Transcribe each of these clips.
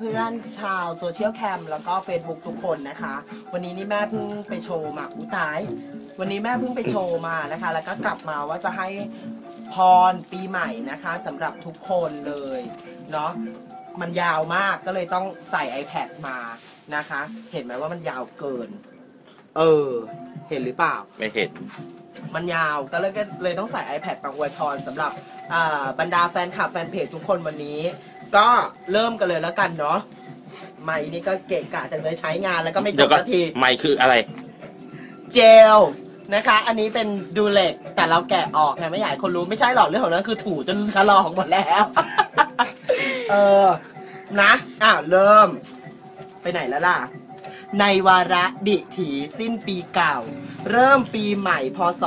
เพื่อนๆ ชาวโซเชียลแคมแล้วก็ Facebook ทุกคนนะคะ วันนี้นี่แม่เพิ่งไปโชว์มาอุ้ยตาย วันนี้แม่เพิ่งไปโชว์มานะคะ แล้วก็กลับมาว่าจะให้พรปีใหม่นะคะสำหรับทุกคนเลยเนาะมันยาวมากก็เลยต้องใส่ iPad มานะคะ เห็นไหมว่ามันยาวเกิน เออ เห็นหรือเปล่า ไม่เห็น มันยาวก็เลยก็เลยต้องใส่ iPad มาอวยพรสำหรับอ่าบรรดาแฟนคลับแฟนเพจทุกคนวันนี้ ก็เริ่มกันเลยแล้วกันเนาะไม่นี่ก็เกะกะจังเลยใช้งานแล้วก็ไม่จเดี๋ยบวก็สักที ไม่คืออะไร เจลนะคะ อันนี้เป็นดูเล็กแต่เราแกะออกไงไม่อยากให้คนรู้ไม่ใช่หรอกเรื่องของนั้นคือถูจนทะลอกหมดแล้ว เออนะอะเริ่ม ไปไหนแล้วล่ะ ในวาระดิถีสิ้นปีเก่า เริ่มปีใหม่พศ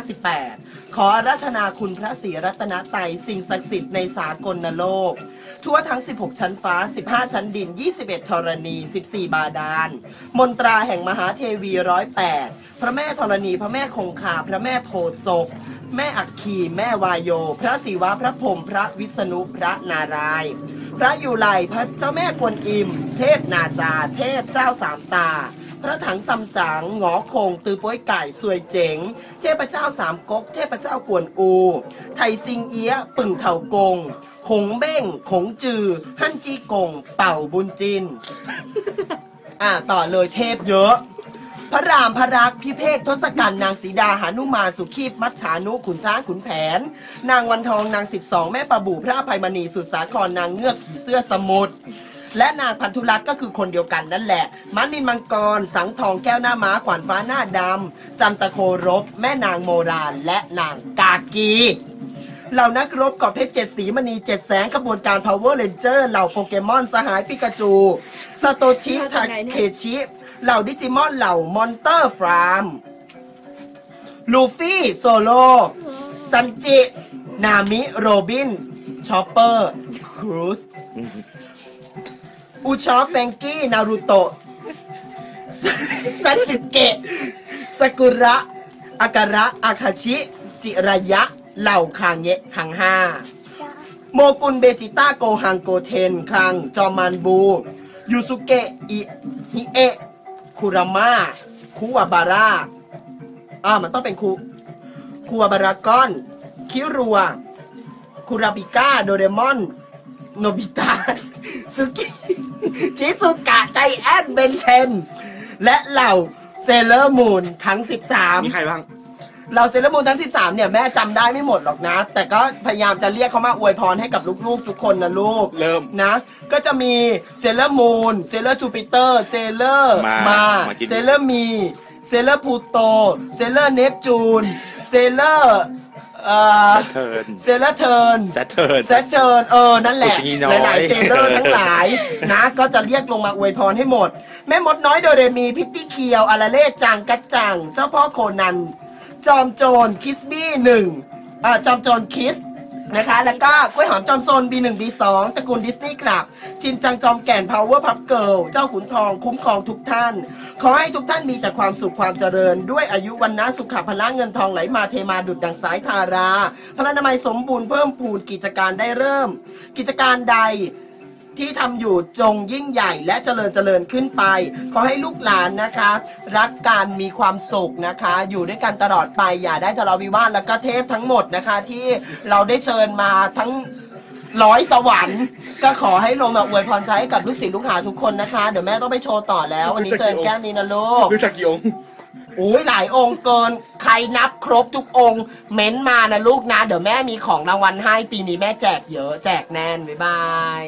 2558 ขอรัธนาคุณพระศรีรัตนตยสิ่งศักดิ์สิทธิ์ในสากลโลก ทั่วทั้ง 16 ชั้นฟ้า 15 ชั้นดิน 21 ธรณี 14 บาดาล มนตราแห่งมหาเทวีร้อยแปดพระแม่ธรณี พระแม่คงคา พระแม่โพธิ์ศพแม่อัคคี แม่วายโย พระศิวะ พระพรหม พระวิษณุ พระนารายณ์ พระอยู่ไหลพระเจ้าแม่กวนอิม เทพนาจา เทพเจ้าสามตา พระถังซัมจั๋งหงอคง ตือป้วยไก่สวยเจ๋ง เทพเจ้าสามก๊ก เทพเจ้ากวนอู ไทซิงเอียะปึ่งเถากงขงเบ้งขงจือ ฮั่นจีกง เป่าบุญจิน อะต่อเลยเทพเยอะ พระรามพระรักษ์พิเภกทศกัณฐ์นางสีดาหานุมานสุขีพมัจฉานุขุนช้างขุนแผน นางวันทองนางสิบสองแม่ประบู่พระอภัยมณีสุดสาครนางเงือกขี่เสื้อสมุทรและนางพันธุรัตน์ก็คือคนเดียวกันนั่นแหละมันนินมังกร สังทองแก้วหน้าม้าขวานฟ้าหน้าดำจันตะโครบ แม่นางโมราณและนางกากี เหล่านักรบกอบเพชรเจ็ดสีมณีเจ็ดแสงขบวนการ Power Ranger เหล่าโปเกมอนสหายปิกาจูซาโตชิทาเคชิเหล่าดิจิมอนเหล่ามอนเตอร์ฟรามลูฟี่โซโลซันจิ นามิ โรบินชอปเปอร์ ครูสอุชอฟแฟรงกี้ นารูโตะซาสึเกะสากุระอาการะอาคาชิ จิระยะ เหล่าคางเงะทั้งห้าโมกุลเบจิต้าโกฮังโกเทน ครังจอมันบู ยูสุเกะอิฮิเอะคุราม่าคุวาบาร่าอ่ามันต้องเป็นคูคูวาบารากอน คิรัว คุราบิก้า โดเรมอน โนบิตะสุกิชิซุกะใจแอนเบนเทน และเหล่าเซเลอร์มูนทั้ง 13 มีใครบ้าง เราเซเลอร์มูนทั้ง 13 เนี่ยแม่จำได้ไม่หมดหรอกนะ แต่ก็พยายามจะเรียกเขามาอวยพรให้กับลูกๆ ทุกคนนะลูก เริ่ม นะ ก็จะมีเซเลอร์มูนเซเลอร์จูปิเตอร์เซเลอร์มามามากิน เซเลอร์มีเซเลอร์พูโตเซเลอร์เนปจูนเซเลอร์เอ่อ เทิร์น เซเลอร์เทิร์น แซทเทิร์น แซทเทิร์นเออ นั่นแหละโอ้ยน้อย หลายๆเซเลอร์ทั้งหลายนะ ก็จะเรียกลงมาอวยพรให้หมด แม่มดน้อยโดเรมีพิตตี้เคียวอาราเล่จังกัจจัง เจ้าพ่อโคนัน จอมโจรคิสบี้หนึ่งอ่าจอมโจรคิสนะคะ แล้วก็กล้วยหอมจอมโซน B1 B2 ตระกูลดิสนีย์ครับ ชินจังจอมแก่น Power Pup Girl เจ้าขุนทองคุ้มครองทุกท่าน ขอให้ทุกท่านมีแต่ความสุขความเจริญ ด้วยอายุวันนะสุขภพละเงินทองไหลมาเทมาดุดดังสายทาราพระนามัยสมบูรณ์เพิ่มพูนกิจการได้เริ่ม กิจการใด ที่ทำอยู่จงยิ่งใหญ่และเจริญเจริญขึ้นไป ขอให้ลูกหลานนะคะ รักกันมีความสุขนะคะ อยู่ด้วยกันตลอดไปอย่าได้ทะเลาะวิวาทแล้วก็เทพทั้งหมดนะคะ ที่เราได้เชิญมาทั้งร้อยสวรรค์ ก็ขอให้ลงมาอวยพรใจให้กับลูกศิษย์ลูกหาทุกคนนะคะ เดี๋ยวแม่ต้องไปโชว์ต่อแล้ว วันนี้เจอแก้มนี้นะลูก รู้จักกี่องค์อุ้ยหลายองค์เกิน ใครนับครบทุกองค์ เม้นมานะลูกนะ เดี๋ยวแม่มีของรางวัลให้ปีนี้แม่แจกเยอะ แจกแน่น บ๊ายบาย